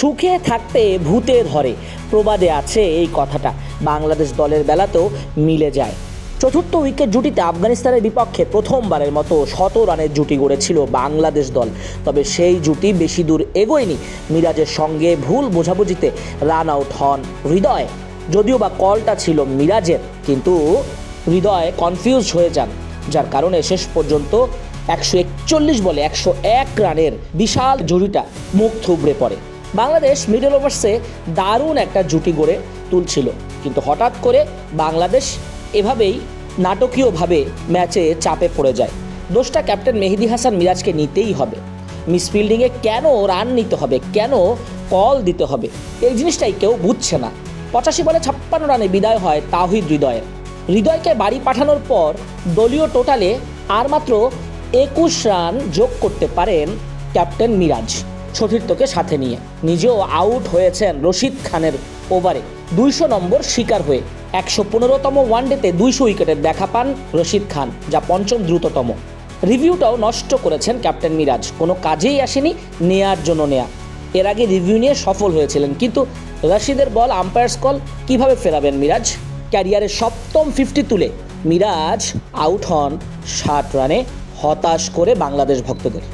সুখে থাকতে ভূতে ধরে। প্রবাদে আছে এই কথাটা। বাংলাদেশ দলের বেলাতেও মিলে যায়। চতুর্থ উইকেট জুটিতে আফগানিস্তানের বিপক্ষে প্রথমবারের মতো শত রানের জুটি গড়েছিল বাংলাদেশ দল। তবে সেই জুটি বেশি দূর এগোয়নি। মিরাজের সঙ্গে ভুল বোঝাবুঝিতে রান আউট হন হৃদয়। যদিও বা কলটা ছিল মিরাজের, কিন্তু হৃদয় কনফিউজ হয়ে যান। যার কারণে শেষ পর্যন্ত একশো একচল্লিশ বলে একশো এক রানের বিশাল জুটিটা মুখ থুবড়ে পড়ে। বাংলাদেশ মিডল ওভার্সে দারুণ একটা জুটি গড়ে তুলছিল। কিন্তু হঠাৎ করে বাংলাদেশ এভাবেই নাটকীয়ভাবে ম্যাচে চাপে পড়ে যায়। দোষটা ক্যাপ্টেন মেহেদি হাসান মিরাজকে নিতেই হবে। মিসফিল্ডিংয়ে কেন রান নিতে হবে? কেন কল দিতে হবে? এই জিনিসটাই কেউ বুঝছে না। পঁচাশি বলে ছাপ্পান্ন রানে বিদায় হয় তাহিদ হৃদয়ের। হৃদয়কে বাড়ি পাঠানোর পর দলীয় টোটালে আর মাত্র একুশ রান যোগ করতে পারেন ক্যাপ্টেন মিরাজ। সতীর্থকে সাথে নিয়ে। নিজেও আউট হয়েছেন রশিদ খানের ওভারে। দুইশো নম্বর শিকার হয়ে একশো পনেরোতম ওয়ানডেতে দুইশো উইকেটের দেখা পান রশিদ খান, যা পঞ্চম দ্রুততম। রিভিউটাও নষ্ট করেছেন ক্যাপ্টেন মিরাজ। কোনো কাজেই আসেনি নেয়ার জন্য নেয়া। এর আগে রিভিউ নিয়ে সফল হয়েছিলেন, কিন্তু রশিদের বল আম্পায়ার্স কল কীভাবে ফেরাবেন মিরাজ? ক্যারিয়ারের সপ্তম ফিফটি তুলে মিরাজ আউট হন ষাট রানে, হতাশ করে বাংলাদেশ ভক্তদের।